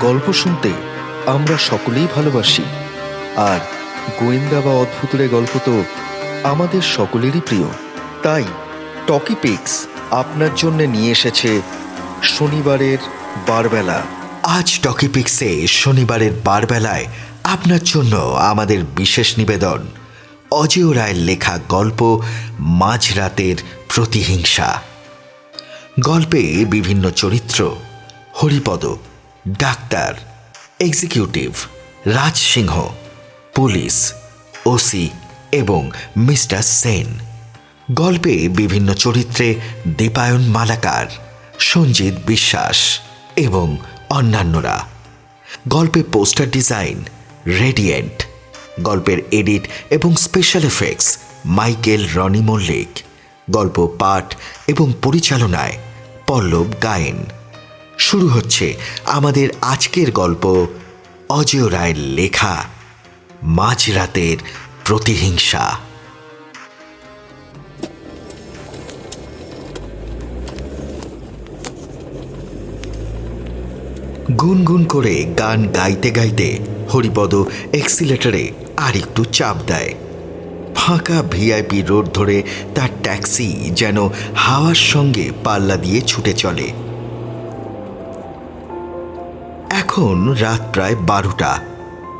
গল্প শুনতে আমরা সকলেই ভালোবাসি। আর গোয়েন্দা বা অদ্ভুতরে গল্প তো আমাদের সকলেরই প্রিয়। তাই টকি পিক্স আপনার জন্য নিয়ে এসেছে শনিবারের বারবেলা। আজ টকিপিক্সে শনিবারের বারবেলায় আপনার জন্য আমাদের বিশেষ নিবেদন। অজয় রায়ের লেখা গল্প মাঝরাতের প্রতিহিংসা। গল্পে বিভিন্ন চরিত্র, Haripada doctor executive Raj Singh, police, OC এবং মিস্টার সেন। গল্পে বিভিন্ন চরিত্রে দীপায়ন মালাকার, সঞ্জিত বিশ্বাস এবং অন্যান্যরা। গল্পে পোস্টার ডিজাইন, রেডিয়েন্ট। গল্পের এডিট এবং special effects Michael Rony Mallick. গল্প পাঠ এবং পরিচালনায় পল্লব গায়েন। শুরু হচ্ছে আমাদের আজকের গল্প অজয় রায়ের লেখা মাঝরাতের প্রতিহিংসা। গুনগুন করে গান গাইতে গাইতে হরিপদ এক্সিলেটারে আর একটু চাপ দেয়। ফাঁকা ভিআইপি রোড ধরে তার ট্যাক্সি যেন হাওয়ার সঙ্গে পাল্লা দিয়ে ছুটে চলে। এখন রাত প্রায় বারোটা।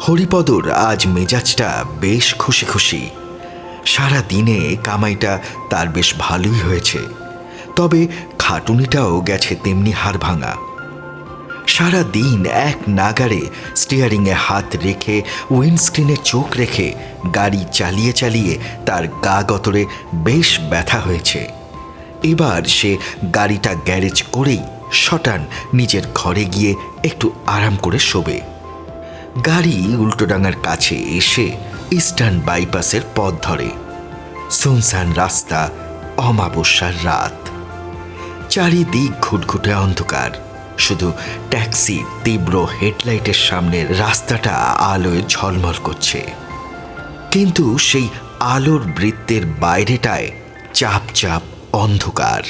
হরিপদর আজ মেজাজটা বেশ খুশি খুশি। সারা দিনে কামাইটা তার বেশ ভালোই হয়েছে। তবে খাটুনিটাও গেছে তেমনি হাড় ভাঙা। সারা দিন এক নাগারে স্টিয়ারিংয়ে হাত রেখে উইন্ডস্ক্রিনে চোখ রেখে, গাড়ি চালিয়ে চালিয়ে তার গা গতরে বেশ ব্যথা হয়েছে। এবার সে গাড়িটা গ্যারেজ করেই শটান নিজের ঘরে গিয়ে একটু আরাম করে শোবে। গাড়ি উল্টোডাঙার কাছে এসে ইস্টার্ন বাইপাসের পথ ধরে। সুনসান রাস্তা, অমাবস্যার রাত। চারিদিক ঘুটঘুটে অন্ধকার। শুধু ট্যাক্সি তীব্র হেডলাইটের সামনের রাস্তাটা আলোয় ঝলমল করছে। কিন্তু সেই আলোর বৃত্তের বাইরেটায় চাপ চাপ অন্ধকার।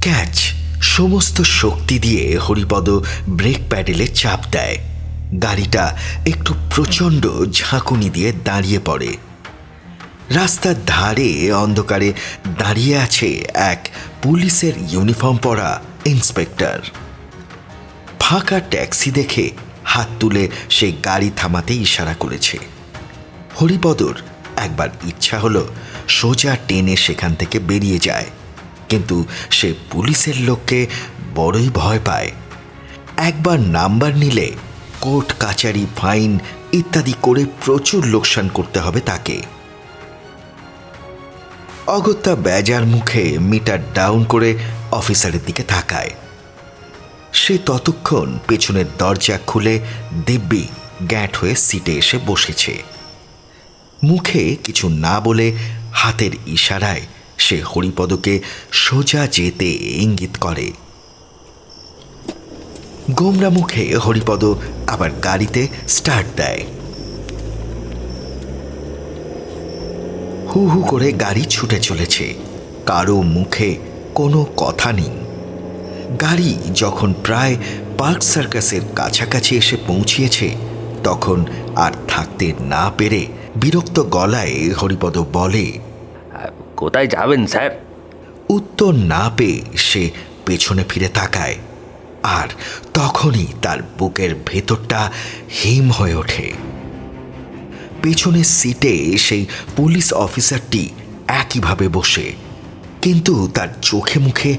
ক্যাচ সমস্ত শক্তি দিয়ে হরিপদ ব্রেক প্যাডেলে চাপ দেয়। গাড়িটা একটু প্রচণ্ড ঝাঁকুনি দিয়ে দাঁড়িয়ে পড়ে। রাস্তার ধারে অন্ধকারে দাঁড়িয়ে আছে এক পুলিশের ইউনিফর্ম পরা ইন্সপেক্টর। ফাঁকা ট্যাক্সি দেখে হাত তুলে সে গাড়ি থামাতে ইশারা করেছে। হরিপদর একবার ইচ্ছা হলো সোজা টেনে সেখান থেকে বেরিয়ে যায়। কিন্তু সে পুলিশের লোককে বড়ই ভয় পায়। একবার নাম্বার নিলে কোর্ট, কাচারি, ফাইন ইত্যাদি করে প্রচুর লোকসান করতে হবে তাকে। অগত্যা বেজার মুখে মিটার ডাউন করে অফিসারের দিকে তাকায়। সে ততক্ষণ পেছনের দরজা খুলে দিব্যি গ্যাট হয়ে সিটে এসে বসেছে। মুখে কিছু না বলে হাতের ইশারায় সে হরিপদকে সোজা যেতে ইঙ্গিত করে। গোমরা মুখে হরিপদ আবার গাড়িতে স্টার্ট দেয়। হু হু করে গাড়ি ছুটে চলেছে। কারও মুখে কোনো কথা নেই। গাড়ি যখন প্রায় পার্ক সার্কাসের কাছাকাছি এসে পৌঁছিয়েছে, তখন আর থাকতে না পেরে বিরক্ত গলায় হরিপদ বলে কোথায় যাবেন, স্যার? উত্তর না পেয়ে সে পেছনে ফিরে তাকায়, আর তখনই তার বুকের ভেতরটা হিম হয়ে ওঠে। পেছনের সিটে সেই পুলিশ অফিসারটি একইভাবে বসে, কিন্তু তার চোখে মুখে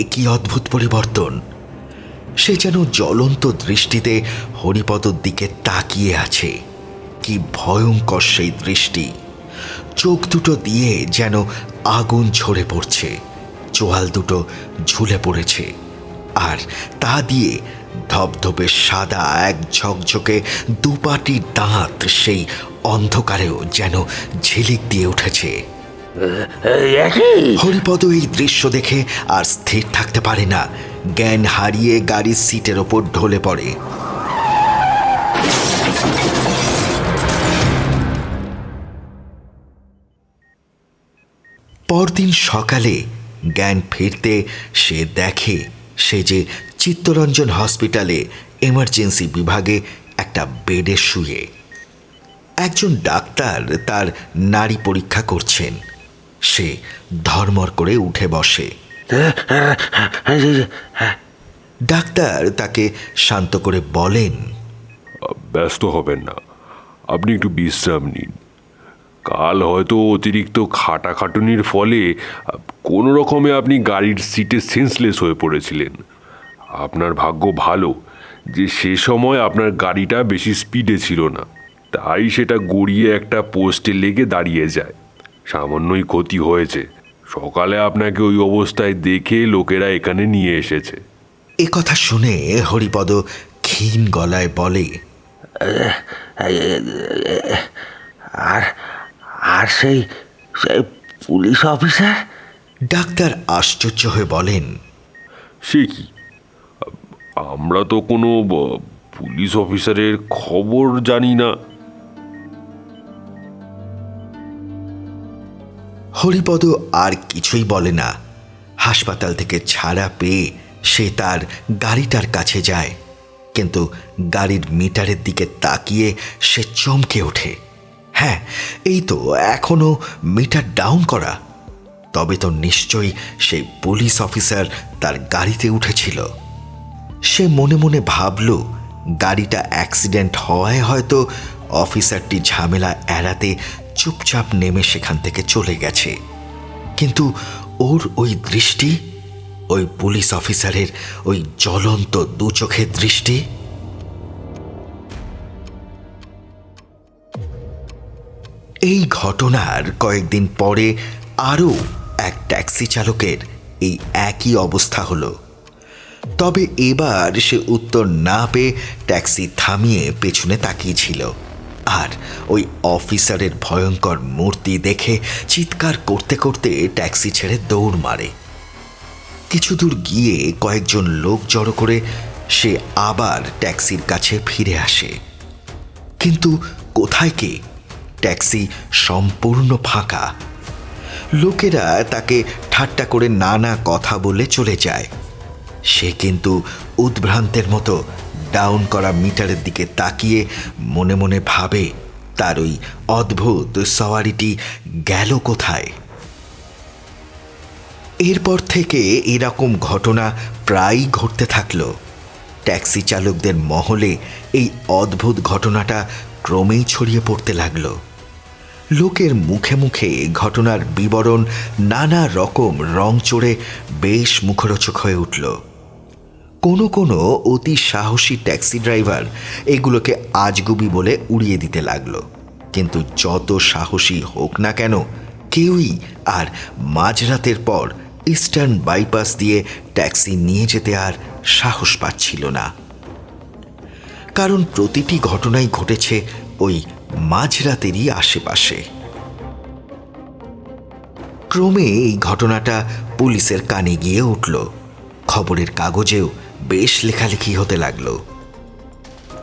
একই অদ্ভুত পরিবর্তন। সে যেন জ্বলন্ত দৃষ্টিতে হরিপদর দিকে তাকিয়ে আছে। কি ভয়ঙ্কর সেই দৃষ্টি। চোখ দুটো দিয়ে যেন আগুন ঝরে পড়ছে। চোয়াল দুটো ঝুলে পড়েছে আর তা দিয়ে ধবধবে সাদা এক ঝকঝকে দুপাটি দাঁত সেই অন্ধকারেও যেন ঝিলিক দিয়ে উঠেছে। হরিপদ এই দৃশ্য দেখে আর স্থির থাকতে পারে না। জ্ঞান হারিয়ে গাড়ির সিটের ওপর ঢলে পড়ে। পরদিন সকালে জ্ঞান ফিরতে সে দেখে সে যে চিত্তরঞ্জন হসপিটালে এমার্জেন্সি বিভাগে একটা বেডে শুয়ে একজন ডাক্তার তার নারী পরীক্ষা করছেন। সে ধর্মর করে উঠে বসে। ডাক্তার তাকে শান্ত করে বলেন ব্যস্ত হবেন না। আপনি একটু বিশ্রাম নিন। কাল হয়তো অতিরিক্ত খাটাখাটুনির ফলে কোনো রকমে আপনি গাড়ির সিটে সেন্সলেস হয়ে পড়েছিলেন আপনার ভাগ্য ভালো যে সে সময় আপনার গাড়িটা বেশি স্পিডে ছিল না তাই সেটা গড়িয়ে একটা পোস্টে লেগে দাঁড়িয়ে যায় সামান্যই ক্ষতি হয়েছে সকালে আপনাকে ওই অবস্থায় দেখে লোকেরা এখানে নিয়ে এসেছে এ কথা শুনে হরিপদ ক্ষীণ গলায় বলে আর আর সেই সেই পুলিশ অফিসার? ডাক্তার আশ্চর্য হয়ে বলেন সে কি? আমরা তো কোনো ব- পুলিশ অফিসারের খবর জানি না। হরিপদ আর কিছুই বলে না। হাসপাতাল থেকে ছাড়া পেয়ে সে তার গাড়িটার কাছে যায় কিন্তু গাড়ির মিটারের দিকে তাকিয়ে সে চমকে ওঠে। হ্যাঁ এই তো এখনও মিটার ডাউন করা। তবে তো নিশ্চয়ই সেই পুলিশ অফিসার তার গাড়িতে উঠেছিল। সে মনে মনে ভাবল, গাড়িটা অ্যাক্সিডেন্ট হওয়ায় হয়তো অফিসারটি ঝামেলা এড়াতে চুপচাপ নেমে সেখান থেকে চলে গেছে। কিন্তু ওর ওই দৃষ্টি, ওই পুলিশ অফিসারের ওই জ্বলন্ত দু চোখের দৃষ্টি এই ঘটনার কয়েকদিন পরে আরও এক ট্যাক্সি চালকের এই একই অবস্থা হলো। তবে এবার সে উত্তর না পেয়ে ট্যাক্সি থামিয়ে পেছনে তাকিয়েছিল আর ওই অফিসারের ভয়ঙ্কর মূর্তি দেখে চিৎকার করতে করতে ট্যাক্সি ছেড়ে দৌড় মারে। কিছু দূর গিয়ে কয়েকজন লোক জড়ো করে সে আবার ট্যাক্সির কাছে ফিরে আসে। কিন্তু কোথায় কে ট্যাক্সি সম্পূর্ণ ফাঁকা। লোকেরা তাকে ঠাট্টা করে নানা কথা বলে চলে যায়। সে কিন্তু উদ্ভ্রান্তের মতো ডাউন করা মিটারের দিকে তাকিয়ে মনে মনে ভাবে তার ওই অদ্ভুত সওয়ারিটি গেল কোথায়। এরপর থেকে এরকম ঘটনা প্রায়ই ঘটতে থাকল। ট্যাক্সি চালকদের মহলে এই অদ্ভুত ঘটনাটা ক্রমেই ছড়িয়ে পড়তে লাগল। লোকের মুখে মুখে ঘটনার বিবরণ নানা রকম রং চড়ে বেশ মুখরোচক হয়ে উঠল। কোনো কোনো অতি সাহসী ট্যাক্সি ড্রাইভার এগুলোকে আজগুবি বলে উড়িয়ে দিতে লাগল। কিন্তু যত সাহসী হোক না কেন, কেউই আর মাঝরাতের পর ইস্টার্ন বাইপাস দিয়ে ট্যাক্সি নিয়ে যেতে আর সাহস পাচ্ছিল না। কারণ প্রতিটি ঘটনাই ঘটেছে ওই মাঝরাতেরই আশেপাশে। ক্রমে এই ঘটনাটা পুলিশের কানে গিয়ে উঠল। খবরের কাগজেও বেশ লেখালেখি হতে লাগল।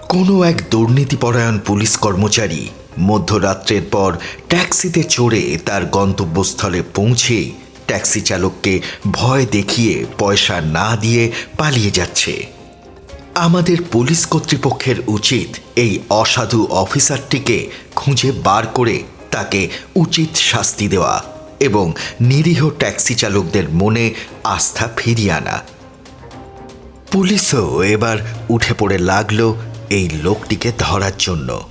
কোনো এক দুর্নীতিপরায়ণ পুলিশ কর্মচারী মধ্যরাত্রের পর ট্যাক্সিতে চড়ে তার গন্তব্যস্থলে পৌঁছেই ট্যাক্সি চালককে ভয় দেখিয়ে পয়সা না দিয়ে পালিয়ে যাচ্ছে। আমাদের পুলিশ কর্তৃপক্ষের উচিত এই অসাধু অফিসারটিকে খুঁজে বার করে তাকে উচিত শাস্তি দেওয়া এবং নিরীহ ট্যাক্সি চালকদের মনে আস্থা ফিরিয়ে আনা। পুলিশও এবার উঠে পড়ে লাগল এই লোকটিকে ধরার জন্য।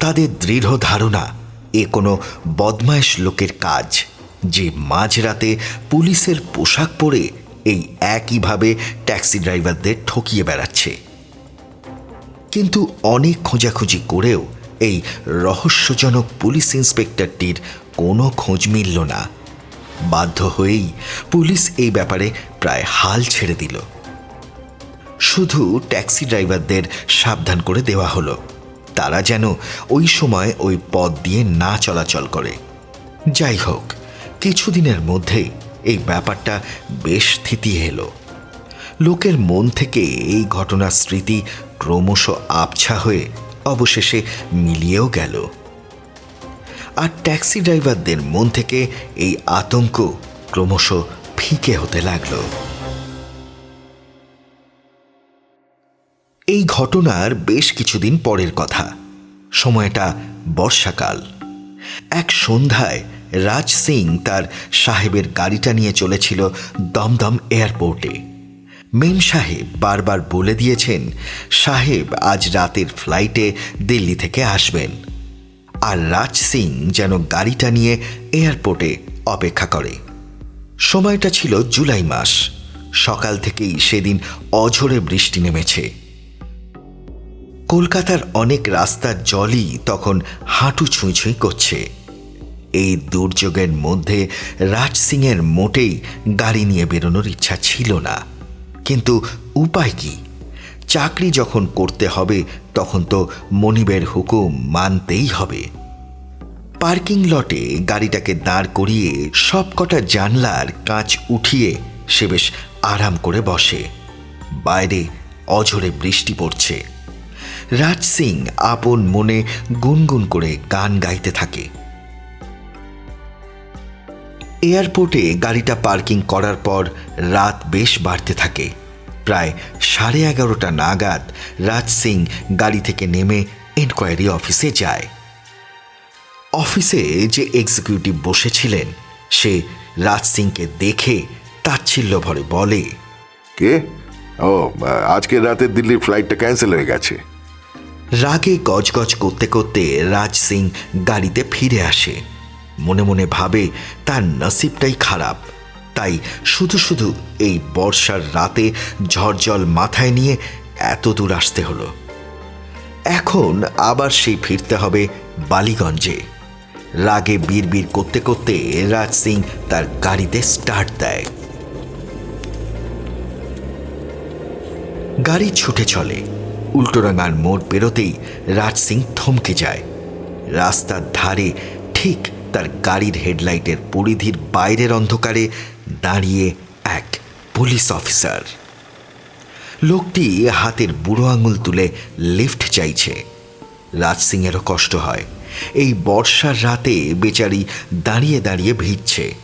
তাদের দৃঢ় ধারণা, এ কোনো বদমাইশ লোকের কাজ যে মাঝরাতে পুলিশের পোশাক পরে এই একইভাবে ট্যাক্সি ড্রাইভারদের ঠকিয়ে বেড়াচ্ছে। কিন্তু অনেক খোঁজাখুঁজি করেও এই রহস্যজনক পুলিশ ইন্সপেক্টরটির কোনো খোঁজ মিলল না। বাধ্য হয়েই পুলিশ এই ব্যাপারে প্রায় হাল ছেড়ে দিল। শুধু ট্যাক্সি ড্রাইভারদের সাবধান করে দেওয়া হলো। তারা যেন ওই সময় ওই পথ দিয়ে না চলাচল করে। যাই হোক, কিছুদিনের মধ্যেই এই ব্যাপারটা বেশ স্থিতি এলো। লোকের মন থেকে এই ঘটনার স্মৃতি ক্রমশ আবছা হয়ে অবশেষে মিলিয়েও গেল। আর ট্যাক্সি ড্রাইভারদের মন থেকে এই আতঙ্ক ক্রমশ ফিকে হতে লাগল। এই ঘটনার বেশ কিছুদিন পরের কথা। সময়টা বর্ষাকাল। এক সন্ধ্যায় রাজ সিং তার সাহেবের গাড়িটা নিয়ে চলেছিল দমদম এয়ারপোর্টে। মেম সাহেব বারবার বলে দিয়েছেন, সাহেব আজ রাতের ফ্লাইটে দিল্লি থেকে আসবেন। আর রাজ সিং যেন গাড়িটা নিয়ে এয়ারপোর্টে অপেক্ষা করে। সময়টা ছিল জুলাই মাস। সকাল থেকেই সেদিন অঝোরে বৃষ্টি নেমেছে। কলকাতার অনেক রাস্তার জলই তখন হাঁটু ছুঁই ছুঁই করছে। এই দুর্যোগের মধ্যে রাজ সিংয়ের মোটেই গাড়ি নিয়ে বেরোনোর ইচ্ছা ছিল না। কিন্তু উপায় কি? চাকরি যখন করতে হবে, তখন তো মনিবের হুকুম মানতেই হবে। পার্কিং লটে গাড়িটাকে দাঁড় করিয়ে সবকটা জানলার কাঁচ উঠিয়ে সে বেশ আরাম করে বসে। বাইরে অঝরে বৃষ্টি পড়ছে। রাজ সিং আপন মনে গুনগুন করে গান গাইতে থাকে। এয়ারপোর্টে গাড়িটা পার্কিং করার পর রাত বেশ বাড়তে থাকে। প্রায় সাড়ে এগারোটা নাগাদ রাজ সিং গাড়ি থেকে নেমে এনকোয়ারি অফিসে যায়। অফিসে যে এক্সিকিউটিভ বসেছিলেন সে রাজ সিংকে দেখে তাচ্ছিল্য ভরে বলে কে? ও আজকে রাতে দিল্লির ফ্লাইটটা ক্যান্সেল হয়ে গেছে। রাগে গজগজ করতে করতে রাজ সিং গাড়িতে ফিরে আসে। মনে মনে ভাবে তার নসিবটাই খারাপ। তাই শুধু শুধু এই বর্ষার রাতে ঝড়জল মাথায় নিয়ে এত দূর আসতে হলো। এখন আবার সেই ফিরতে হবে বালিগঞ্জে। রাগে বিড়বিড় করতে করতে রাজ সিং তার গাড়িতে স্টার্ট দেয়। গাড়ি ছুটে চলে। উল্টোরাঙার মোড় পেরোতেই রাজ সিং থমকে যায়। রাস্তার ধারে ঠিক তার গাড়ির হেডলাইটের পরিধির বাইরের অন্ধকারে দাঁড়িয়ে এক পুলিশ অফিসার। লোকটি হাতের বুড়ো আঙুল তুলে লিফট চাইছে। রাজ সিংয়েরও কষ্ট হয়। এই বর্ষার রাতে বেচারি দাঁড়িয়ে দাঁড়িয়ে ভিজছে।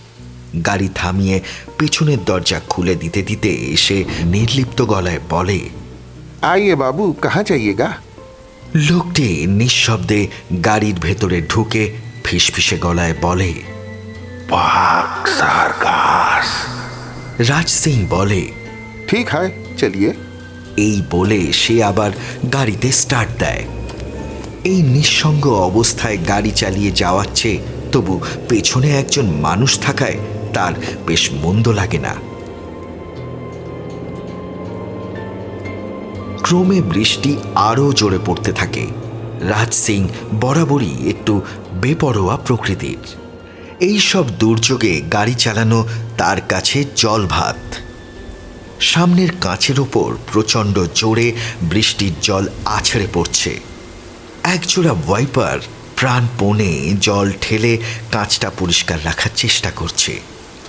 গাড়ি থামিয়ে পেছনের দরজা খুলে দিতে দিতে সে নির্লিপ্ত গলায় বলে আইয়ে বাবু কাহা যাইয়েগা লোকটি নিঃশব্দে গাড়ির ভেতরে ঢুকে ফিসফিসে গলায় বলে पाक सारकास রাজ সিং বলে ठीक है चलिए এই বলে সে আবার গাড়িতে স্টার্ট দেয় এই নিঃসঙ্গ অবস্থায় গাড়ি চালিয়ে যাওয়াচ্ছে তবু পেছনে একজন মানুষ থাকায় তার বেশ মন্দ লাগে না ক্রমে বৃষ্টি আরও জোরে পড়তে থাকে রাজ সিং বরাবরই একটু বেপরোয়া প্রকৃতির। এই সব দুর্যোগে গাড়ি চালানো তার কাছে জল ভাত সামনের কাঁচের ওপর প্রচণ্ড জোরে বৃষ্টির জল আছড়ে পড়ছে। একজোড়া ওয়াইপার প্রাণপণে জল ঠেলে কাঁচটা পরিষ্কার রাখার চেষ্টা করছে।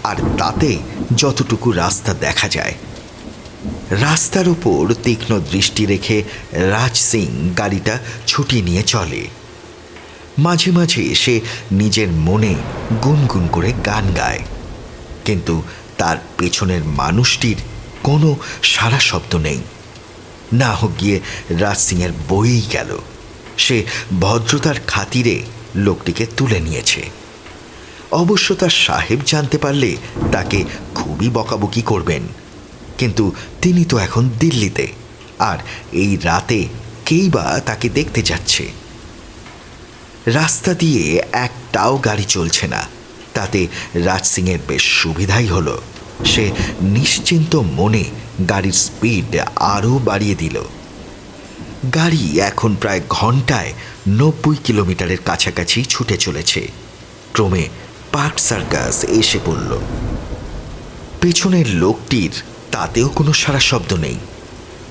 আর তাতে যতটুকু রাস্তা দেখা যায়। রাস্তার উপর তীক্ষ্ণ দৃষ্টি রেখে রাজ সিং গাড়িটা ছুটি নিয়ে চলে। মাঝে মাঝে সে নিজের মনে গুনগুন করে গান গায়। কিন্তু তার পেছনের মানুষটির কোনো সারা শব্দ নেই। না হোক গিয়ে রাজ সিংয়ের বইই গেল। সে ভদ্রতার খাতিরে লোকটিকে তুলে নিয়েছে। অবশ্য তার সাহেব জানতে পারলে তাকে খুবই বকাবকি করবেন। কিন্তু তিনি তো এখন দিল্লিতে, আর এই রাতে কেই বা তাকে দেখতে যাচ্ছে। রাস্তা দিয়ে একটাও গাড়ি চলছে না। তাতে রাজ সিংয়ের বেশ সুবিধাই হলো। সে নিশ্চিন্ত মনে গাড়ির স্পিড আরও বাড়িয়ে দিল। গাড়ি এখন প্রায় ঘন্টায় নব্বই কিলোমিটারের কাছাকাছি ছুটে চলেছে। ক্রমে পার্ক সার্কাস এসে পড়ল। পেছনের লোকটির তাতেও কোনো সারা শব্দ নেই।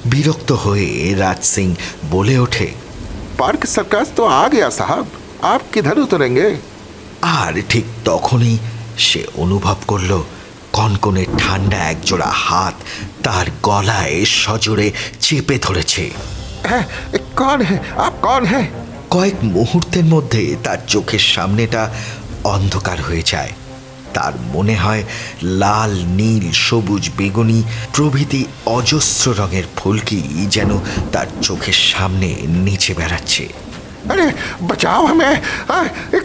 বিরক্ত হয়ে রাজ সিং বলে ওঠে, পার্ক সার্কাস তো আগে গেয়া সাহাব आप किधर उतरेंगे আর ঠিক তখনই সে অনুভব করল কনকনে ঠান্ডা একজোড়া হাত তার গলায় সজোরে চেপে ধরেছে है, कौन है आप कौन है কয়েক মুহূর্তের মধ্যে তার চোখের সামনেটা অন্ধকার হয়ে যায় তার মনে হয় লাল নীল সবুজ বেগুনি প্রভৃতি অজস্র রঙের ফুলকি যেন তার চোখের সামনে নিচে বেড়াচ্ছে আরে বাঁচাও হমে এ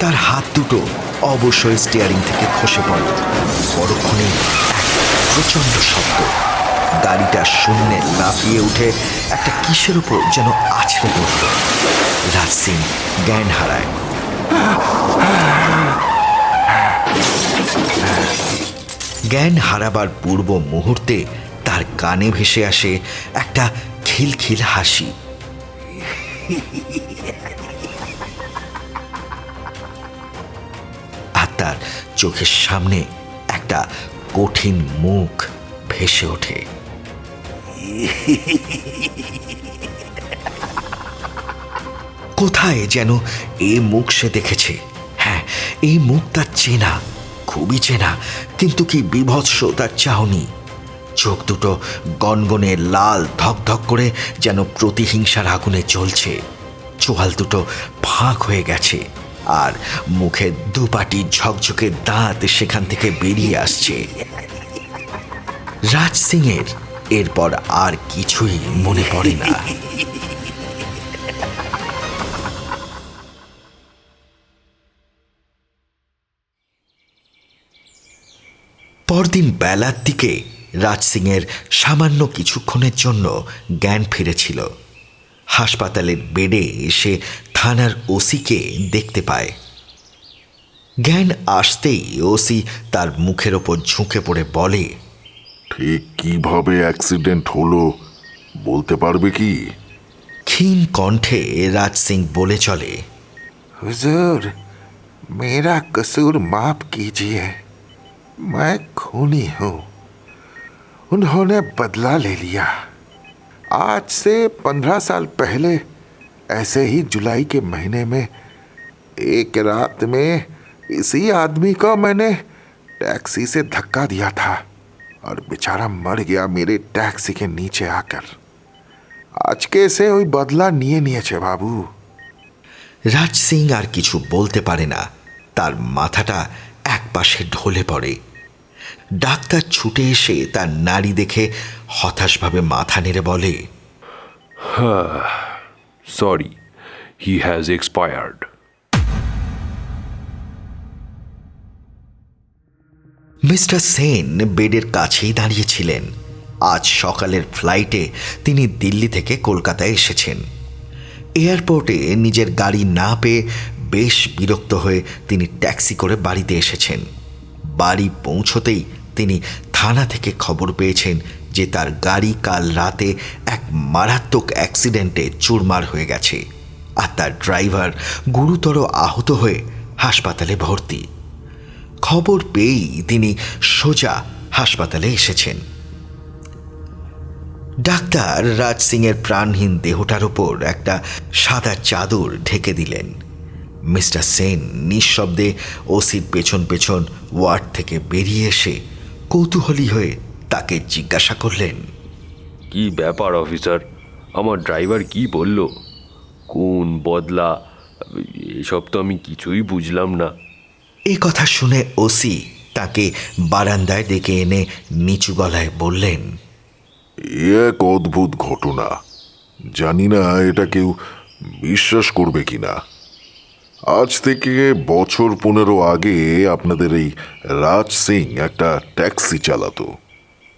তার হাত দুটো অবশ্যই স্টিয়ারিং থেকে খসে পড়ল পরক্ষণে প্রচণ্ড শব্দ। গাড়িটা শূন্যে লাফিয়ে উঠে একটা কিসের উপর যেন আছড়ে পড়ল। রাজ সিং জ্ঞান হারায়। জ্ঞান হারাবার পূর্ব মুহূর্তে তার কানে ভেসে আসে একটা খিলখিল হাসি। আর তার চোখের সামনে একটা কঠিন মুখ ভেসে ওঠে। কোথায় যেন এ মুখ সে দেখেছে? হ্যাঁ এই মুখ তার চেনা, খুবই চেনা, কিন্তু কি বিভৎস তার চাহনি। চোখ দুটো গনগনে লাল ধকধক করে যেন প্রতিহিংসার আগুনে জ্বলছে। চোয়াল দুটো ফাঁক হয়ে গেছে আর মুখে দুপাটি ঝকঝকে দাঁত সেখান থেকে বেরিয়ে আসছে। রাজ সিংয়ের এরপর আর কিছুই মনে পড়ে না। পরদিন বেলার দিকে রাজ সিংয়ের সামান্য কিছুক্ষণের জন্য জ্ঞান ফিরেছিল হাসপাতালের বেডে এসে থানার ওসিকে দেখতে পায় জ্ঞান আসতেই ওসি তার মুখের ওপর ঝুঁকে পড়ে বলে ঠিক কিভাবে অ্যাক্সিডেন্ট হলো বলতে পারবে কি ক্ষীণ কণ্ঠে রাজ সিং বলে চলে हुजूर मेरा कसूर माफ कीजिए मैं खूनी हूँ उन्होंने बदला ले लिया। आज से पंद्रह साल पहले, ऐसे ही जुलाई के महीने में, एक रात में इसी आदमी को मैंने टैक्सी से धक्का दिया था और बेचारा मर गया मेरे टैक्सी के नीचे आकर। आज के से कोई बदला বদলা निये छे बाबू। রাজ সিং আর কিছু বলতে পারে না তার মাথাটা এক পাশে ঢলে পড়ে ডাক্তার ছুটে এসে তার নাড়ি দেখে হতাশভাবে মাথা নেড়ে বলে sorry he has expired mister Sen বেডের কাছেই দাঁড়িয়েছিলেন। আজ সকালের ফ্লাইটে তিনি দিল্লি থেকে কলকাতায় এসেছেন। এয়ারপোর্টে নিজের গাড়ি না পেয়ে বেশ বিরক্ত হয়ে তিনি ট্যাক্সি করে বাড়িতে এসেছেন। বাড়ি পৌঁছতেই তিনি থানা থেকে খবর পেয়েছেন যে তার গাড়ি কাল রাতে এক মারাত্মক অ্যাক্সিডেন্টে চুরমার হয়ে গেছে আর তার ড্রাইভার গুরুতর আহত হয়ে হাসপাতালে ভর্তি। খবর পেয়েই তিনি সোজা হাসপাতালে এসেছেন। ডাক্তার রাজ সিংয়ের প্রাণহীন দেহটার ওপর একটা সাদা চাদর ঢেকে দিলেন। মিস্টার সেন নিঃশব্দে ওসির পেছন পেছন ওয়ার্ড থেকে বেরিয়ে এসে কৌতূহলী হয়ে তাকে জিজ্ঞাসা করলেন কি ব্যাপার অফিসার? আমার ড্রাইভার কি বলল? কোন বদলা? এসব তো আমি কিছুই বুঝলাম না। এই কথা শুনে ওসি তাকে বারান্দায় ডেকে এনে নিচু গলায় বললেন এক অদ্ভুত ঘটনা। জানি না এটা কেউ বিশ্বাস করবে কিনা। আজ থেকে বছর পনেরো আগে আপনাদের এই রাজ সিং একটা ট্যাক্সি চালাতো।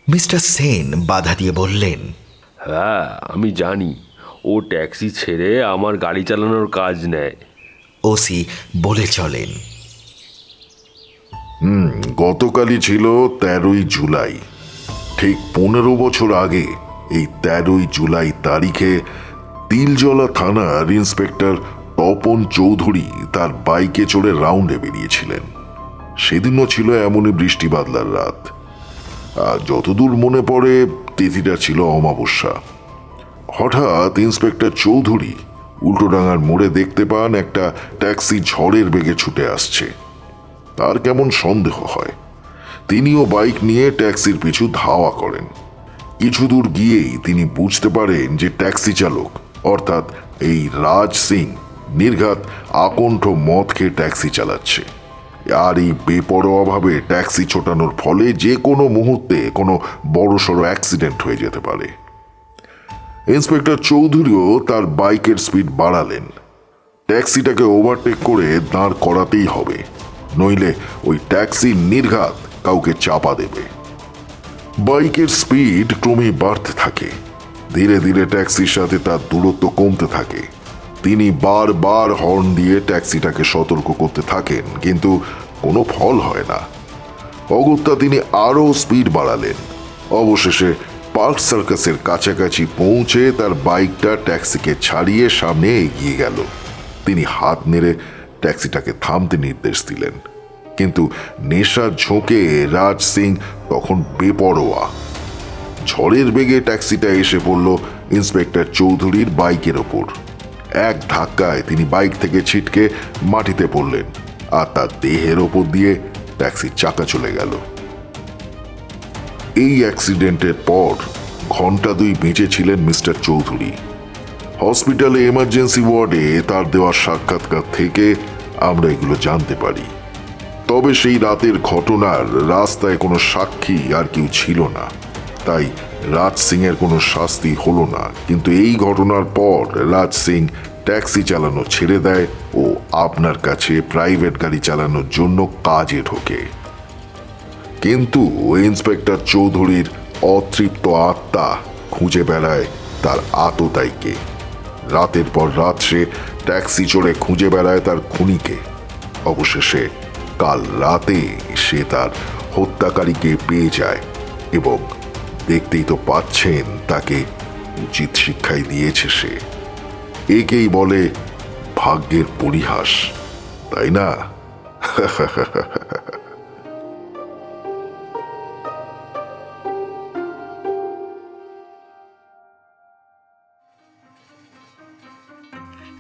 মিস্টার সেন বাধা দিয়ে বললেন হ্যাঁ আমি জানি। ও ট্যাক্সি ছেড়ে আমার গাড়ি চালানোর কাজ নেয়। ওসি বলে চলেন। হুম গতকালই ছিল তেরোই জুলাই। ঠিক পনেরো বছর আগে এই তেরোই জুলাই তারিখে তিলজলা থানার ইন্সপেক্টর তপন চৌধুরী তার বাইকে চড়ে রাউন্ডে বেরিয়েছিলেন। সেদিনও ছিল এমনই বৃষ্টি বাদলার রাত। আর যতদূর মনে পড়ে, তিথিটা ছিল অমাবস্যা। হঠাৎ ইন্সপেক্টর চৌধুরী উল্টোডাঙার মোড়ে দেখতে পান একটা ট্যাক্সি ঝড়ের বেগে ছুটে আসছে। তার কেমন সন্দেহ হয়। তিনিও বাইক নিয়ে ট্যাক্সির পিছু ধাওয়া করেন। কিছু দূর গিয়েই তিনি বুঝতে পারেন যে ট্যাক্সি চালক, অর্থাৎ এই রাজ সিং নির্ঘাত আকণ্ঠ মদ খেয়ে ট্যাক্সি চালাচ্ছে। আর এই বেপরোয়াভাবে ট্যাক্সি ছোটানোর ফলে যে কোনো মুহূর্তে কোনো বড়সড় অ্যাক্সিডেন্ট হয়ে যেতে পারে। ইন্সপেক্টর চৌধুরীও তার বাইকের স্পিড বাড়ালেন। ট্যাক্সিটাকে ওভারটেক করে দাঁড় করাতেই হবে, নইলে ওই ট্যাক্সি নির্ঘাত কাউকে চাপা দেবে। বাইকের স্পিড ক্রমেই বাড়তে থাকে, ধীরে ধীরে ট্যাক্সির সাথে তার দূরত্ব কমতে থাকে। তিনি বারবার হর্ন দিয়ে ট্যাক্সিটাকে সতর্ক করতে থাকেন, কিন্তু কোনো ফল হয় না। অগত্যা তিনি আরও স্পিড বাড়ালেন। অবশেষে পার্ক সার্কাসের কাছাকাছি পৌঁছে তার বাইকটা ট্যাক্সিকে ছাড়িয়ে সামনে এগিয়ে গেল। তিনি হাত নেড়ে ট্যাক্সিটাকে থামতে নির্দেশ দিলেন। কিন্তু নেশার ঝোঁকে রাজ সিং তখন বেপরোয়া। ঝড়ের বেগে ট্যাক্সিটা এসে পড়ল ইন্সপেক্টর চৌধুরীর বাইকের ওপর। এক ধাক্কায় তিনি বাইক থেকে ছিটকে মাটিতে পড়লেন আর তার দেহের ওপর দিয়ে ট্যাক্সির চাকা চলে গেল। এই অ্যাক্সিডেন্টের পর ঘণ্টা দুই বেঁচে ছিলেন মিস্টার চৌধুরী। হসপিটালে এমার্জেন্সি ওয়ার্ডে তার দেওয়া সাক্ষাৎকার থেকে আমরা এগুলো জানতে পারি। তবে সেই রাতের ঘটনার রাস্তায় কোনো সাক্ষী আর কেউ ছিল না। তাই রাজ সিং এর কোনো শাস্তি হলো না। কিন্তু এই ঘটনার পর রাজ সিং ট্যাক্সি চালানো ছেড়ে দেয় ও আপনার কাছে প্রাইভেট গাড়ি চালানোর জন্য কাজে ঢোকে। কিন্তু ইন্সপেক্টর চৌধুরীর অতৃপ্ত আত্মা খুঁজে বেড়ায় তার আততাইকে রাতের পর রাত সে ট্যাক্সি চড়ে খুঁজে বেড়ায় তার খুনিকে। অবশেষে কাল রাতে সে তার হত্যাকারীকে পেয়ে যায় এবং দেখতেই তো পাচ্ছেন, তাকে উচিত শিক্ষাই দিয়েছে সে। একেই বলে ভাগ্যের পরিহাস, তাই না?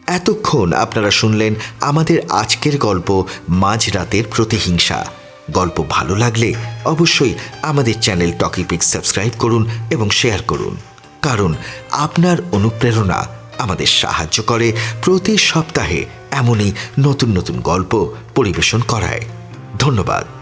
এতক্ষণ আপনারা শুনলেন আমাদের আজকের গল্প মাঝরাতের প্রতিহিংসা। গল্প ভালো লাগলে অবশ্যই আমাদের চ্যানেল টকিপিক সাবস্ক্রাইব করুন এবং শেয়ার করুন। কারণ আপনার অনুপ্রেরণা আমাদের সাহায্য করে প্রতি সপ্তাহে এমনই নতুন নতুন গল্প পরিবেশন করায়। ধন্যবাদ।